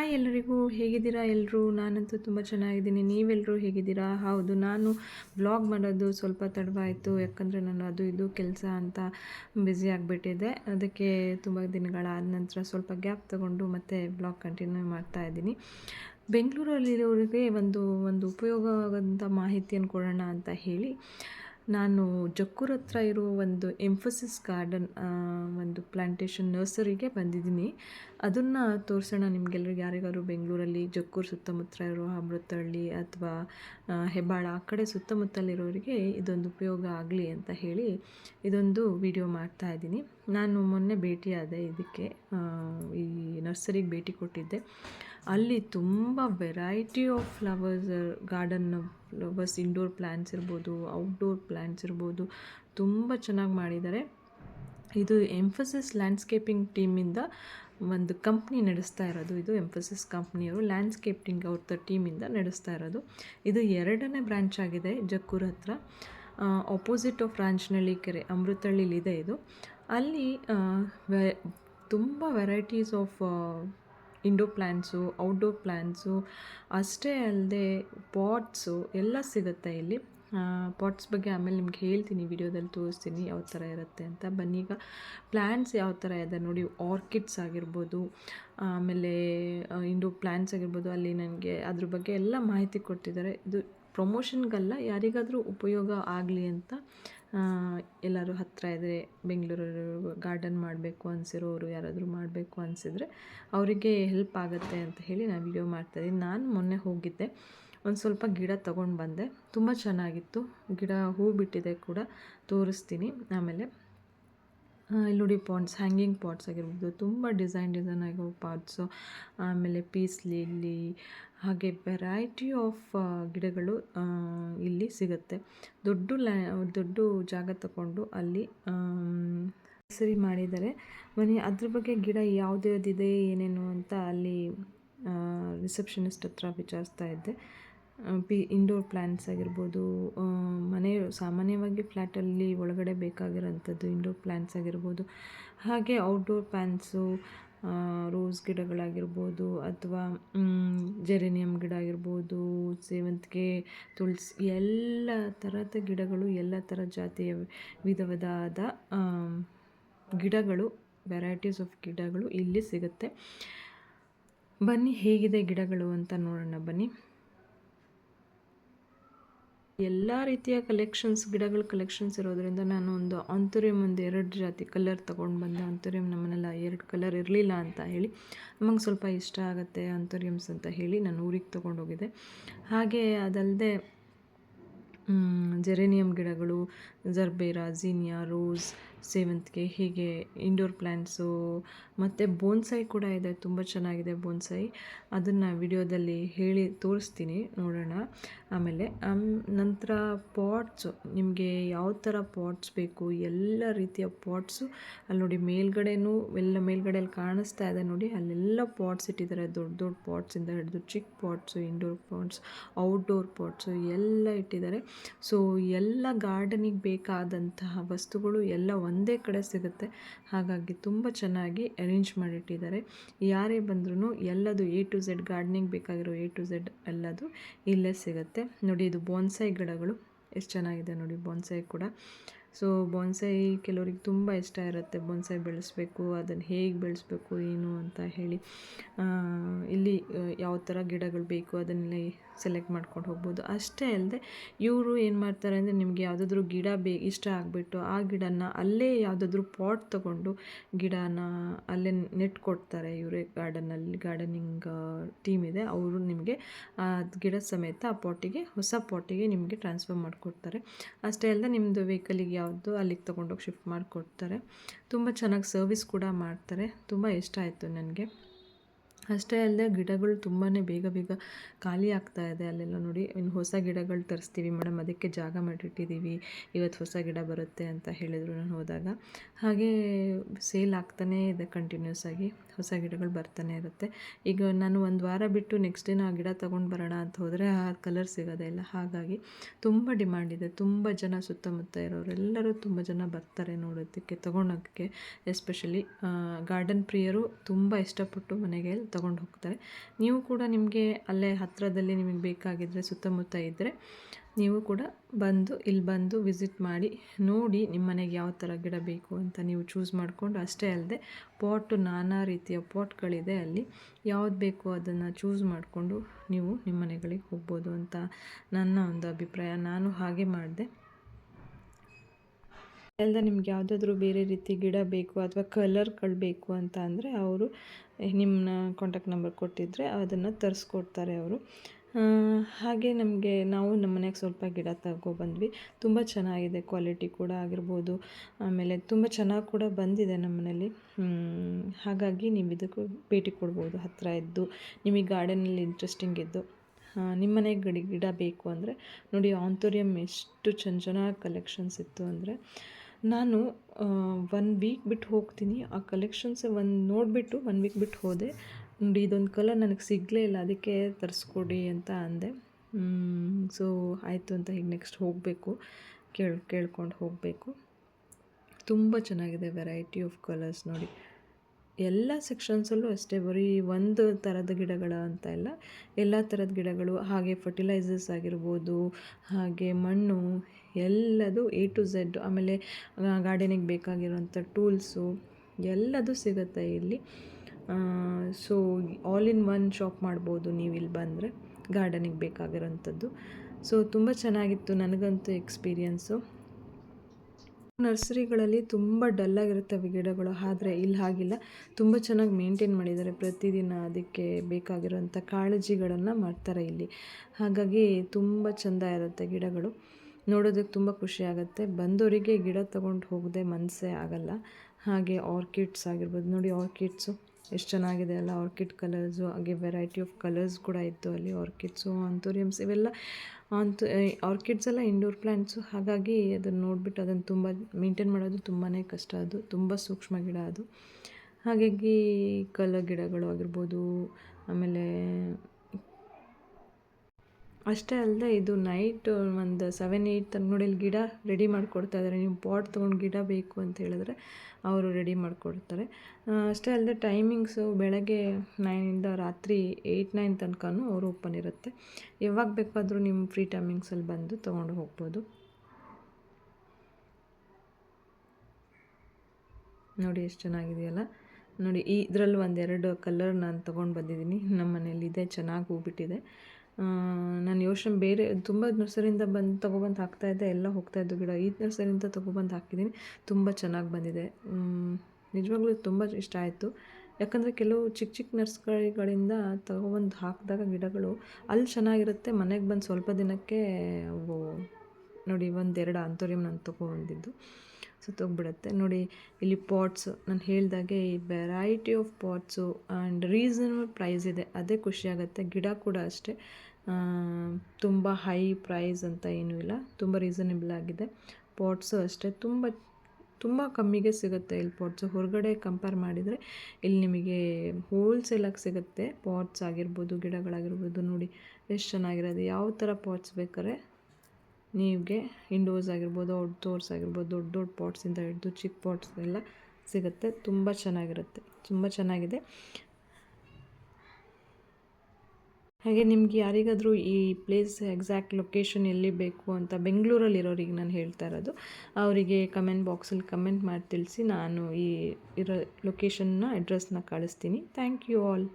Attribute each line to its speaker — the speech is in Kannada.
Speaker 1: ಹಾಯ್ ಎಲ್ಲರಿಗೂ, ಹೇಗಿದ್ದೀರಾ ಎಲ್ಲರೂ ನಾನಂತೂ ತುಂಬ ಚೆನ್ನಾಗಿದ್ದೀನಿ. ನೀವೆಲ್ಲರೂ ಹೇಗಿದ್ದೀರಾ? ಹೌದು, ನಾನು ಬ್ಲಾಗ್ ಮಾಡೋದು ಸ್ವಲ್ಪ ತಡವಾಯಿತು. ಯಾಕಂದರೆ ನಾನು ಅದು ಇದು ಕೆಲಸ ಅಂತ ಬ್ಯುಸಿ ಆಗಿಬಿಟ್ಟಿದ್ದೆ ಅದಕ್ಕೆ ತುಂಬ ದಿನಗಳಾದ ನಂತರ ಸ್ವಲ್ಪ ಗ್ಯಾಪ್ ತಗೊಂಡು ಮತ್ತೆ ಬ್ಲಾಗ್ ಕಂಟಿನ್ಯೂ ಮಾಡ್ತಾ ಇದ್ದೀನಿ. ಬೆಂಗಳೂರಲ್ಲಿರೋರಿಗೆ ಒಂದು ಒಂದು ಉಪಯೋಗವಾದಂಥ ಮಾಹಿತಿಯನ್ನು ಕೊಡೋಣ ಅಂತ ಹೇಳಿ ನಾನು ಜಕ್ಕೂರ್ ಹತ್ರ ಇರುವ ಒಂದು ಎಂಫಸಿಸ್ ಗಾರ್ಡನ್ ಒಂದು ಪ್ಲಾಂಟೇಶನ್ ನರ್ಸರಿಗೆ ಬಂದಿದ್ದೀನಿ. ಅದನ್ನು ತೋರಿಸೋಣ ನಿಮಗೆಲ್ಲರಿಗೆ ಯಾರಿಗಾದ್ರು ಬೆಂಗಳೂರಲ್ಲಿ ಜಕ್ಕೂರು ಸುತ್ತಮುತ್ತ ಇರೋ ಅಮೃತಹಳ್ಳಿ ಅಥವಾ ಹೆಬ್ಬಾಳ ಆ ಕಡೆ ಸುತ್ತಮುತ್ತಲಿರೋರಿಗೆ ಇದೊಂದು ಉಪಯೋಗ ಆಗಲಿ ಅಂತ ಹೇಳಿ ಇದೊಂದು ವಿಡಿಯೋ ಮಾಡ್ತಾ ಇದ್ದೀನಿ. ನಾನು ಮೊನ್ನೆ ಭೇಟಿಯಾದೆ ಇದಕ್ಕೆ ಈ ನರ್ಸರಿಗೆ ಭೇಟಿ ಕೊಟ್ಟಿದ್ದೆ. ಅಲ್ಲಿ ತುಂಬ variety of flowers garden flowers indoor plants ಇರ್ಬೋದು ಔಟ್ಡೋರ್ ಪ್ಲ್ಯಾಂಟ್ಸ್ ಇರ್ಬೋದು, ತುಂಬ ಚೆನ್ನಾಗಿ ಮಾಡಿದ್ದಾರೆ. ಇದು ಎಂಫಸಿಸ್ ಲ್ಯಾಂಡ್ಸ್ಕೇಪಿಂಗ್ ಟೀಮಿಂದ ಒಂದು ಕಂಪ್ನಿ ನಡೆಸ್ತಾ ಇರೋದು. ಇದು ಎಂಫಸಿಸ್ ಕಂಪ್ನಿಯವರು ಲ್ಯಾಂಡ್ಸ್ಕೇಪಿಂಗ್ ಅವ್ರ ಟೀಮಿಂದ ನಡೆಸ್ತಾ ಇರೋದು. ಇದು ಎರಡನೇ ಬ್ರ್ಯಾಂಚ್ ಆಗಿದೆ ಜಕ್ಕೂರ್ ಹತ್ರ. ಆಪೋಸಿಟ್ ಆಫ್ ರಾಂಚನಹಳ್ಳಿ ಕೆರೆ ಅಮೃತಹಳ್ಳಿಲಿದೆ ಇದು ಅಲ್ಲಿ ವೆ, ತುಂಬ varieties of indoor plants outdoor plants ಅಷ್ಟೇ ಅಲ್ಲದೆ ಪಾಟ್ಸು ಎಲ್ಲ ಸಿಗುತ್ತೆ ಇಲ್ಲಿ. ಪಾಟ್ಸ್ ಬಗ್ಗೆ ಆಮೇಲೆ ನಿಮ್ಗೆ ಹೇಳ್ತೀನಿ, ವಿಡಿಯೋದಲ್ಲಿ ತೋರಿಸ್ತೀನಿ ಯಾವ ಥರ ಇರುತ್ತೆ ಅಂತ. ಬನ್ನಿ, ಈಗ ಪ್ಲ್ಯಾಂಟ್ಸ್ ಯಾವ ಥರ ಇದೆ ನೋಡಿ ಆರ್ಕಿಡ್ಸ್ ಆಗಿರ್ಬೋದು, ಆಮೇಲೆ ಇಂಡೋ ಪ್ಲ್ಯಾಂಟ್ಸ್ ಆಗಿರ್ಬೋದು, ಅಲ್ಲಿ ನನಗೆ ಅದ್ರ ಬಗ್ಗೆ ಎಲ್ಲ ಮಾಹಿತಿ ಕೊಟ್ಟಿದ್ದಾರೆ. ಇದು ಪ್ರಮೋಷನ್ಗಲ್ಲ ಯಾರಿಗಾದರೂ ಉಪಯೋಗ ಆಗಲಿ ಅಂತ ಎಲ್ಲರೂ ಹತ್ತಿರ ಇದ್ದರೆ ಬೆಂಗಳೂರು ಗಾರ್ಡನ್ ಮಾಡಬೇಕು ಅನಿಸಿರೋರು ಯಾರಾದರೂ ಮಾಡಬೇಕು ಅನಿಸಿದರೆ ಅವರಿಗೆ ಹೆಲ್ಪ್ ಆಗುತ್ತೆ ಅಂತ ಹೇಳಿ ನಾನು ವಿಡಿಯೋ ಮಾಡ್ತಾಯಿದ್ದೀನಿ ನಾನು ಮೊನ್ನೆ ಹೋಗಿದ್ದೆ, ಒಂದು ಸ್ವಲ್ಪ ಗಿಡ ತೊಗೊಂಡು ಬಂದೆ. ತುಂಬ ಚೆನ್ನಾಗಿತ್ತು. ಗಿಡ ಹೂ ಬಿಟ್ಟಿದೆ ಕೂಡ, ತೋರಿಸ್ತೀನಿ. ಆಮೇಲೆ ಇಲ್ಲಿ ನೋಡಿ ಪಾಟ್ಸ್ ಹ್ಯಾಂಗಿಂಗ್ ಪಾಟ್ಸ್ ಆಗಿರ್ಬೋದು. ತುಂಬ ಡಿಸೈನ್ ಡಿಸೈನ್ ಆಗಿರೋ ಪಾಟ್ಸು ಆಮೇಲೆ ಪೀಸ್ ಲಿಲ್ಲಿ ಹಾಗೆ ವೆರೈಟಿ ಆಫ್ ಗಿಡಗಳು ಇಲ್ಲಿ ಸಿಗುತ್ತೆ. ದೊಡ್ಡ ಲ್ಯಾ ದೊಡ್ಡ ಜಾಗ ತಗೊಂಡು ಅಲ್ಲಿ ಸರಿ ಮಾಡಿದ್ದಾರೆ. ಮನೆ ಅದ್ರ ಬಗ್ಗೆ ಗಿಡ ಯಾವುದ್ಯಾವ್ದಿದೆ, ಏನೇನು ಅಂತ ಅಲ್ಲಿ ರಿಸೆಪ್ಷನಿಸ್ಟ್ ಹತ್ರ ವಿಚಾರಿಸ್ತಾ ಇದ್ದೆ. ಪಿ ಇಂಡೋರ್ ಪ್ಲ್ಯಾಂಟ್ಸ್ ಆಗಿರ್ಬೋದು ಮನೆ, ಸಾಮಾನ್ಯವಾಗಿ ಫ್ಲ್ಯಾಟಲ್ಲಿ ಒಳಗಡೆ ಬೇಕಾಗಿರೋಂಥದ್ದು ಇಂಡೋರ್ ಪ್ಲ್ಯಾಂಟ್ಸ್ ಆಗಿರ್ಬೋದು. ಹಾಗೆ ಔಟ್ಡೋರ್ ಪ್ಲ್ಯಾಂಟ್ಸು ರೋಸ್ ಗಿಡಗಳಾಗಿರ್ಬೋದು ಅಥವಾ ಜೆರೇನಿಯಮ್ ಗಿಡ ಆಗಿರ್ಬೋದು, ಸೇವಂತಿಗೆ, ತುಳಸಿ, ಎಲ್ಲ ಥರದ ಗಿಡಗಳು, ಎಲ್ಲ ಥರ ಜಾತಿಯ ವಿಧ ವಿಧವಾದ ಗಿಡಗಳು ವೆರೈಟೀಸ್ ಆಫ್ ಗಿಡಗಳು ಇಲ್ಲಿ ಸಿಗುತ್ತೆ. ಬನ್ನಿ, ಹೇಗಿದೆ ಗಿಡಗಳು ಅಂತ ನೋಡೋಣ ಬನ್ನಿ. ಎಲ್ಲ ರೀತಿಯ ಕಲೆಕ್ಷನ್ಸ್ ಗಿಡಗಳ ಕಲೆಕ್ಷನ್ಸ್ ಇರೋದ್ರಿಂದ ನಾನು ಒಂದು ಆಂತೋರಿಯಂ ಒಂದು ಎರಡು ಜಾತಿ ಕಲರ್ ತೊಗೊಂಡು ಬಂದೆ. ಆಂತೋರಿಯಂ ನಮ್ಮನೆಲ್ಲ ಎರಡು ಕಲರ್ ಇರಲಿಲ್ಲ ಅಂತ ಹೇಳಿ. ನಮಗೆ ಸ್ವಲ್ಪ ಇಷ್ಟ ಆಗುತ್ತೆ ಆಂತೋರಿಯಮ್ಸ್ ಅಂತ ಹೇಳಿ ನಾನು ಊರಿಗೆ ತೊಗೊಂಡೋಗಿದ್ದೆ ಹಾಗೆ ಅದಲ್ಲದೆ ಜೆರೇನಿಯಂ ಗಿಡಗಳು ಜರ್ಬೇರಾ ಝೀನಿಯಾ ರೋಸ್ ಸೇವಂತಿಗೆ ಹೀಗೆ ಇಂಡೋರ್ ಪ್ಲ್ಯಾಂಟ್ಸು ಮತ್ತು ಬೋನ್ಸೈ ಕೂಡ ಇದೆ, ತುಂಬ ಚೆನ್ನಾಗಿದೆ ಬೋನ್ಸೈ ಅದನ್ನು ವಿಡಿಯೋದಲ್ಲಿ ಹೇಳಿ ತೋರಿಸ್ತೀನಿ, ನೋಡೋಣ. ಆಮೇಲೆ ನಂತರ ಪಾಟ್ಸು ನಿಮಗೆ ಯಾವ ಥರ ಪಾಟ್ಸ್ ಬೇಕು, ಎಲ್ಲ ರೀತಿಯ ಪಾಟ್ಸು ಅಲ್ಲಿ ನೋಡಿ ಮೇಲ್ಗಡೆನೂ, ಎಲ್ಲ ಮೇಲ್ಗಡೆಯಲ್ಲಿ ಕಾಣಿಸ್ತಾ ಇದೆ ನೋಡಿ, ಅಲ್ಲೆಲ್ಲ ಪಾಟ್ಸ್ ಇಟ್ಟಿದ್ದಾರೆ. ದೊಡ್ಡ ದೊಡ್ಡ ಪಾಟ್ಸಿಂದ ಹಿಡಿದು ಚಿಕ್ಕ pots indoor pots outdoor pots ಎಲ್ಲ ಇಟ್ಟಿದ್ದಾರೆ. ಸೊ ಎಲ್ಲ ಗಾರ್ಡನಿಗೆ ಬೇಕಾದಂತಹ ವಸ್ತುಗಳು ಎಲ್ಲ ಒಂದೇ ಕಡೆ ಸಿಗುತ್ತೆ. ಹಾಗಾಗಿ ತುಂಬ ಚೆನ್ನಾಗಿ ಅರೇಂಜ್ ಮಾಡಿಟ್ಟಿದ್ದಾರೆ. ಯಾರೇ ಬಂದ್ರೂ ಎಲ್ಲದು ಎ ಟು ಝೆಡ್ ಗಾರ್ಡ್ನಿಂಗ್ ಬೇಕಾಗಿರೋ ಎ ಟು ಝೆಡ್ ಎಲ್ಲದು ಇಲ್ಲೇ ಸಿಗುತ್ತೆ. ನೋಡಿ, ಇದು ಬೋನ್ಸೈ ಗಿಡಗಳು. ಎಷ್ಟು ಚೆನ್ನಾಗಿದೆ ನೋಡಿ ಬೋನ್ಸೈ ಕೂಡ. ಸೊ ಬೋನ್ಸೈ ಕೆಲವ್ರಿಗೆ ತುಂಬ ಇಷ್ಟ ಇರುತ್ತೆ. ಬೋನ್ಸೈ ಬೆಳೆಸ್ಬೇಕು, ಅದನ್ನು ಹೇಗೆ ಬೆಳೆಸ್ಬೇಕು, ಏನು ಅಂತ ಹೇಳಿ. ಇಲ್ಲಿ ಯಾವ ಥರ ಗಿಡಗಳು ಬೇಕು, ಅದನ್ನೆಲ್ಲ ಸೆಲೆಕ್ಟ್ ಮಾಡ್ಕೊಂಡು ಹೋಗ್ಬೋದು. ಅಷ್ಟೇ ಅಲ್ಲದೆ ಇವರು ಏನು ಮಾಡ್ತಾರೆ ಅಂದರೆ ನಿಮಗೆ ಯಾವುದಾದ್ರೂ ಗಿಡ ಬೇ ಇಷ್ಟ ಆಗಿಬಿಟ್ಟು ಆ ಗಿಡನ ಅಲ್ಲೇ ಯಾವುದಾದ್ರೂ ಪಾಟ್ ತೊಗೊಂಡು ಗಿಡನ ಅಲ್ಲೇ ನೆಟ್ ಕೊಡ್ತಾರೆ ಇವರೇ ಗಾರ್ಡನಲ್ಲಿ, ಗಾರ್ಡನಿಂಗ್ ಟೀಮ್ ಇದೆ. ಅವರು ನಿಮಗೆ ಆ ಗಿಡ ಸಮೇತ ಆ ಪಾಟಿಗೆ, ಹೊಸ ಪಾಟಿಗೆ ನಿಮಗೆ ಟ್ರಾನ್ಸ್ಫರ್ ಮಾಡಿಕೊಡ್ತಾರೆ. ಅಷ್ಟೇ ಅಲ್ಲದೆ ನಿಮ್ಮದು ವೆಹಿಕಲಿಗೆ ಯಾವುದು ಅಲ್ಲಿಗೆ ತೊಗೊಂಡೋಗಿ ಶಿಫ್ಟ್ ಮಾಡಿಕೊಡ್ತಾರೆ. ತುಂಬ ಚೆನ್ನಾಗಿ ಸರ್ವಿಸ್ ಕೂಡ ಮಾಡ್ತಾರೆ. ತುಂಬ ಇಷ್ಟ ಆಯಿತು ನನಗೆ. ಅಷ್ಟೇ ಅಲ್ಲದೆ ಗಿಡಗಳು ತುಂಬಾ ಬೇಗ ಬೇಗ ಖಾಲಿ ಆಗ್ತಾ ಇದೆ. ಅಲ್ಲೆಲ್ಲ ನೋಡಿ, ಇನ್ನು ಹೊಸ ಗಿಡಗಳು ತರಿಸ್ತೀವಿ. ಮೇಡಮ್, ಅದಕ್ಕೆ ಜಾಗ ಮಾಡಿಟ್ಟಿದ್ದೀವಿ. ಇವತ್ತು ಹೊಸ ಗಿಡ ಬರುತ್ತೆ ಅಂತ ಹೇಳಿದರು ನಾನು ಹೋದಾಗ. ಹಾಗೇ ಸೇಲ್ ಆಗ್ತಾನೇ ಇದೆ ಕಂಟಿನ್ಯೂಸ್ ಆಗಿ. ಹೊಸ ಗಿಡಗಳು ಬರ್ತಾನೆ ಇರುತ್ತೆ. ಈಗ ನಾನು ಒಂದು ವಾರ ಬಿಟ್ಟು ನೆಕ್ಸ್ಟ್ ದಿನ ಆ ಗಿಡ ತೊಗೊಂಡು ಬರೋಣ ಅಂತ ಹೋದರೆ ಆ ಕಲರ್ ಸಿಗೋದೇ ಇಲ್ಲ. ಹಾಗಾಗಿ ತುಂಬ ಡಿಮ್ಯಾಂಡ್ ಇದೆ. ತುಂಬ ಜನ ಸುತ್ತಮುತ್ತ ಇರೋರೆಲ್ಲರೂ ತುಂಬ ಜನ ಬರ್ತಾರೆ ನೋಡೋದಕ್ಕೆ ತೊಗೊಳೋಕ್ಕೆ ಎಸ್ಪೆಷಲಿ ಗಾರ್ಡನ್ ಪ್ರಿಯರು ತುಂಬ ಇಷ್ಟಪಟ್ಟು ಮನೆಗೆ ತಗೊಂಡು ಹೋಗ್ತಾರೆ. ನೀವು ಕೂಡ ನಿಮಗೆ ಅಲ್ಲೇ ಹತ್ತಿರದಲ್ಲಿ ನಿಮಗೆ ಬೇಕಾಗಿದ್ದರೆ ಸುತ್ತಮುತ್ತ ಇದ್ದರೆ ನೀವು ಕೂಡ ಬಂದು, ಇಲ್ಲಿ ಬಂದು ವಿಸಿಟ್ ಮಾಡಿ, ನೋಡಿ ನಿಮ್ಮ ಮನೆಗೆ ಯಾವ ಥರ ಗಿಡ ಬೇಕು ಅಂತ ನೀವು ಚೂಸ್ ಮಾಡಿಕೊಂಡು, ಅಷ್ಟೇ ಅಲ್ಲದೆ ಪಾಟು ನಾನಾ ರೀತಿಯ ಪಾಟ್ಗಳಿದೆ ಅಲ್ಲಿ. ಯಾವ್ದು ಬೇಕು ಅದನ್ನು ಚೂಸ್ ಮಾಡಿಕೊಂಡು ನೀವು ನಿಮ್ಮ ಮನೆಗಳಿಗೆ ಹೋಗ್ಬೋದು ಅಂತ ನನ್ನ ಒಂದು ಅಭಿಪ್ರಾಯ. ನಾನು ಹಾಗೆ ಮಾಡಿದೆ. ಅಲ್ಲದೆ ನಿಮ್ಗೆ ಯಾವುದಾದ್ರೂ ಬೇರೆ ರೀತಿ ಗಿಡ ಬೇಕು ಅಥವಾ ಕಲರ್ಗಳು ಬೇಕು ಅಂತ ಅಂದರೆ ಅವರು ನಿಮ್ಮ ಕಾಂಟ್ಯಾಕ್ಟ್ ನಂಬರ್ ಕೊಟ್ಟಿದ್ದರೆ ಅದನ್ನು ತರಿಸ್ಕೊಡ್ತಾರೆ ಅವರು. ಹಾಗೆ ನಮಗೆ ನಾವು ನಮ್ಮ ಮನೆಗೆ ಸ್ವಲ್ಪ ಗಿಡ ತಗೊಬಂದ್ವಿ. ತುಂಬ ಚೆನ್ನಾಗಿದೆ ಕ್ವಾಲಿಟಿ ಕೂಡ ಆಗಿರ್ಬೋದು. ಆಮೇಲೆ ತುಂಬ ಚೆನ್ನಾಗಿ ಕೂಡ ಬಂದಿದೆ ನಮ್ಮ ಮನೇಲಿ. ಹಾಗಾಗಿ ನೀವು ಇದಕ್ಕೂ ಭೇಟಿ ಕೊಡ್ಬೋದು ಹತ್ತಿರ ಇದ್ದು. ನಿಮಗೆ ಗಾರ್ಡನಲ್ಲಿ ಇಂಟ್ರೆಸ್ಟಿಂಗ್ ಇದ್ದು. ನಿಮ್ಮ ಮನೆಗೆ ಗಡಿ ಗಿಡ ಬೇಕು ಅಂದರೆ ನೋಡಿ ಆಂಥೋರಿಯಮ್ ಎಷ್ಟು ಚೆನ್ನ ಚೆನ್ನಾಗಿ ಕಲೆಕ್ಷನ್ಸ್ ಇತ್ತು ಅಂದರೆ ನಾನು ಒನ್ ವೀಕ್ ಬಿಟ್ಟು ಹೋಗ್ತೀನಿ. ಆ ಕಲೆಕ್ಷನ್ಸ್ ಒಂದು ನೋಡಿಬಿಟ್ಟು ಒನ್ ವೀಕ್ ಬಿಟ್ಟು ಹೋದೆ. ನೋಡಿ, ಇದೊಂದು ಕಲರ್ ನನಗೆ ಸಿಗಲೇ ಇಲ್ಲ. ಅದಕ್ಕೆ ತರಿಸ್ಕೊಡಿ ಅಂತ ಅಂದೆ. ಸೊ ಆಯಿತು ಅಂತ ಹೀಗೆ ನೆಕ್ಸ್ಟ್ ಹೋಗಬೇಕು. ಕೇಳಿ, ಕೇಳ್ಕೊಂಡು ಹೋಗಬೇಕು. ತುಂಬ ಚೆನ್ನಾಗಿದೆ ವೆರೈಟಿ ಆಫ್ ಕಲರ್ಸ್ ನೋಡಿ. ಎಲ್ಲ ಸೆಕ್ಷನ್ಸಲ್ಲೂ ಅಷ್ಟೇ ಬರೀ ಒಂದು ಥರದ ಗಿಡಗಳು ಅಂತ ಇಲ್ಲ. ಎಲ್ಲ ಥರದ ಗಿಡಗಳು, ಹಾಗೆ ಫರ್ಟಿಲೈಸರ್ಸ್ ಆಗಿರ್ಬೋದು, ಹಾಗೆ ಮಣ್ಣು, ಎಲ್ಲದು ಎ ಟು ಝೆಡ್ ಆಮೇಲೆ ಗಾರ್ಡನಿಗೆ ಬೇಕಾಗಿರೋಂಥ ಟೂಲ್ಸು ಎಲ್ಲದೂ ಸಿಗುತ್ತೆ ಇಲ್ಲಿ. So all in one shop ಮಾಡ್ಬೋದು ನೀವು ಇಲ್ಲಿ ಬಂದರೆ ಗಾರ್ಡನಿಗೆ ಬೇಕಾಗಿರೋಂಥದ್ದು ಸೊ ತುಂಬ ಚೆನ್ನಾಗಿತ್ತು ನನಗಂತೂ ಎಕ್ಸ್ಪೀರಿಯನ್ಸು ನರ್ಸರಿಗಳಲ್ಲಿ ತುಂಬ ಡಲ್ಲಾಗಿರುತ್ತವೆ ಗಿಡಗಳು, ಆದರೆ ಇಲ್ಲಿ ಹಾಗಿಲ್ಲ. ತುಂಬ ಚೆನ್ನಾಗಿ ಮೇಂಟೈನ್ ಮಾಡಿದ್ದಾರೆ. ಪ್ರತಿದಿನ ಅದಕ್ಕೆ ಬೇಕಾಗಿರುವಂಥ ಕಾಳಜಿಗಳನ್ನು ಮಾಡ್ತಾರೆ ಇಲ್ಲಿ. ಹಾಗಾಗಿ ತುಂಬ ಚೆಂದ ಇರುತ್ತೆ ಗಿಡಗಳು. ನೋಡೋದಕ್ಕೆ ತುಂಬ ಖುಷಿ ಆಗುತ್ತೆ. ಬಂದವರಿಗೆ ಗಿಡ ತೊಗೊಂಡು ಹೋಗದೆ ಮನಸ್ಸೇ ಆಗಲ್ಲ. ಹಾಗೆ ಆರ್ಕಿಡ್ಸ್ ಆಗಿರ್ಬೋದು. ನೋಡಿ ಆರ್ಕಿಡ್ಸು ಎಷ್ಟು ಚೆನ್ನಾಗಿದೆ ಅಲ್ಲ ಆರ್ಕಿಡ್ ಕಲರ್ಸು ಹಾಗೆ ವೆರೈಟಿ ಆಫ್ ಕಲರ್ಸ್ ಕೂಡ ಇತ್ತು ಅಲ್ಲಿ ಆರ್ಕಿಡ್ಸು ಆಂಥೋರಿಯಮ್ಸ್ ಇವೆಲ್ಲ ಆಂಥ ಆರ್ಕಿಡ್ಸ್ ಎಲ್ಲ ಇಂಡೋರ್ ಪ್ಲ್ಯಾಂಟ್ಸು ಹಾಗಾಗಿ ಅದನ್ನು ನೋಡಿಬಿಟ್ಟು ಅದನ್ನು ತುಂಬ ಮೇಂಟೈನ್ ಮಾಡೋದು ತುಂಬಾ ಕಷ್ಟ ಅದು. ತುಂಬ ಸೂಕ್ಷ್ಮ ಗಿಡ ಅದು. ಹಾಗಾಗಿ ಕಲರ್ ಗಿಡಗಳು ಆಗಿರ್ಬೋದು, ಆಮೇಲೆ ಅಷ್ಟೇ ಅಲ್ಲದೆ ಇದು ನೈಟ್ ಒಂದು ಸೆವೆನ್ ಏಯ್ಟ್ ತನಕ ನೋಡಿ ಇಲ್ಲಿ ಗಿಡ ರೆಡಿ ಮಾಡಿಕೊಡ್ತಾ ಇದ್ದಾರೆ. ನೀವು ಪಾಟ್ ತೊಗೊಂಡು ಗಿಡ ಬೇಕು ಅಂತ ಹೇಳಿದ್ರೆ ಅವರು ರೆಡಿ ಮಾಡಿಕೊಡ್ತಾರೆ. ಅಷ್ಟೇ ಅಲ್ಲದೆ ಟೈಮಿಂಗ್ಸು ಬೆಳಗ್ಗೆ ನೈನಿಂದ ರಾತ್ರಿ ಏಯ್ಟ್ ನೈನ್ ತನಕನೂ ಅವರು ಓಪನ್ ಇರುತ್ತೆ. ಯಾವಾಗ ಬೇಕಾದರೂ ನಿಮ್ಮ ಫ್ರೀ ಟೈಮಿಂಗ್ಸಲ್ಲಿ ಬಂದು ತೊಗೊಂಡು ಹೋಗ್ಬೋದು. ನೋಡಿ ಎಷ್ಟು ಚೆನ್ನಾಗಿದೆಯಲ್ಲ. ನೋಡಿ ಈ ಇದರಲ್ಲಿ ಒಂದೆರಡು ಕಲರ್ ನಾನು ತೊಗೊಂಡು ಬಂದಿದ್ದೀನಿ. ನಮ್ಮ ಮನೇಲಿ ಇದೆ, ಚೆನ್ನಾಗಿ ಹೂಬಿಟ್ಟಿದೆ. ನಾನು ಯೋಚನೆ ಬೇರೆ, ತುಂಬ ನರ್ಸರಿಯಿಂದ ಬಂದು, ತೊಗೊಬಂದು ಹಾಕ್ತಾಯಿದ್ದೆ ಎಲ್ಲ ಹೋಗ್ತಾಯಿದ್ದು ಗಿಡ ಈ ನರ್ಸರಿಯಿಂದ ತೊಗೊಬಂದು ಹಾಕಿದ್ದೀನಿ, ತುಂಬ ಚೆನ್ನಾಗಿ ಬಂದಿದೆ. ನಿಜವಾಗ್ಲೂ ತುಂಬ ಇಷ್ಟ ಆಯಿತು. ಯಾಕಂದರೆ ಕೆಲವು ಚಿಕ್ಕ ಚಿಕ್ಕ ನರ್ಸರಿಗಳಿಂದ ತೊಗೊಬಂದು ಹಾಕಿದಾಗ ಗಿಡಗಳು ಅಲ್ಲಿ ಚೆನ್ನಾಗಿರುತ್ತೆ, ಮನೆಗೆ ಬಂದು ಸ್ವಲ್ಪ ದಿನಕ್ಕೆ ನೋಡಿ ಒಂದೆರಡು ಅಂತೋರಿಯಂ ನಾನು ತೊಗೊಬಂದಿದ್ದು. ಸುತ್ತೋಗ್ಬಿಡುತ್ತೆ. ನೋಡಿ, ಇಲ್ಲಿ ಪಾಟ್ಸು ನಾನು ಹೇಳಿದಾಗೆ ಈ variety of pots and reasonable price ಇದೆ. ಅದೇ ಖುಷಿಯಾಗುತ್ತೆ. ಗಿಡ ಕೂಡ ಅಷ್ಟೇ. ತುಂಬ ಹೈ ಪ್ರೈಸ್ ಅಂತ ಏನೂ ಇಲ್ಲ. ತುಂಬ ರೀಸನೇಬಲ್ ಆಗಿದೆ. ಪಾಟ್ಸು ಅಷ್ಟೇ. ತುಂಬ ತುಂಬ ಕಮ್ಮಿಗೆ ಸಿಗುತ್ತೆ ಇಲ್ಲಿ ಪಾಟ್ಸು ಹೊರಗಡೆ ಕಂಪೇರ್ ಮಾಡಿದರೆ ಇಲ್ಲಿ ನಿಮಗೆ ಹೋಲ್ಸೇಲಾಗಿ ಸಿಗುತ್ತೆ. ಪಾಟ್ಸ್ ಆಗಿರ್ಬೋದು, ಗಿಡಗಳಾಗಿರ್ಬೋದು. ನೋಡಿ, ಎಷ್ಟು ಚೆನ್ನಾಗಿರೋದು. ಯಾವ ಥರ ಪಾಟ್ಸ್ ಬೇಕಾದ್ರೆ ನೀವಿಗೆ ಇಂಡೋರ್ಸ್ ಆಗಿರ್ಬೋದು ಔಟ್ಡೋರ್ಸ್ ಆಗಿರ್ಬೋದು, ದೊಡ್ಡ ದೊಡ್ಡ ಪಾಟ್ಸಿಂದ ಹಿಡಿದು ಚಿಕ್ಕ ಪಾಟ್ಸ್ ಎಲ್ಲ ಸಿಗುತ್ತೆ. ತುಂಬ ಚೆನ್ನಾಗಿರುತ್ತೆ. ತುಂಬ ಚೆನ್ನಾಗಿದೆ. ಹಾಗೆ ನಿಮ್ಗೆ ಯಾರಿಗಾದರೂ ಈ ಪ್ಲೇಸ್ ಎಕ್ಸಾಕ್ಟ್ ಲೊಕೇಶನ್ ಎಲ್ಲಿ ಬೇಕು ಅಂತ ಬೆಂಗಳೂರಲ್ಲಿರೋರಿಗೆ ನಾನು ಹೇಳ್ತಾ ಇರೋದು, ಅವರಿಗೆ ಕಮೆಂಟ್ ಬಾಕ್ಸಲ್ಲಿ ಕಮೆಂಟ್ ಮಾಡಿ ತಿಳಿಸಿ ನಾನು ಈ ಇರೋ ಲೊಕೇಶನ್ನ ಅಡ್ರೆಸ್ನ ಕಳಿಸ್ತೀನಿ. Thank you all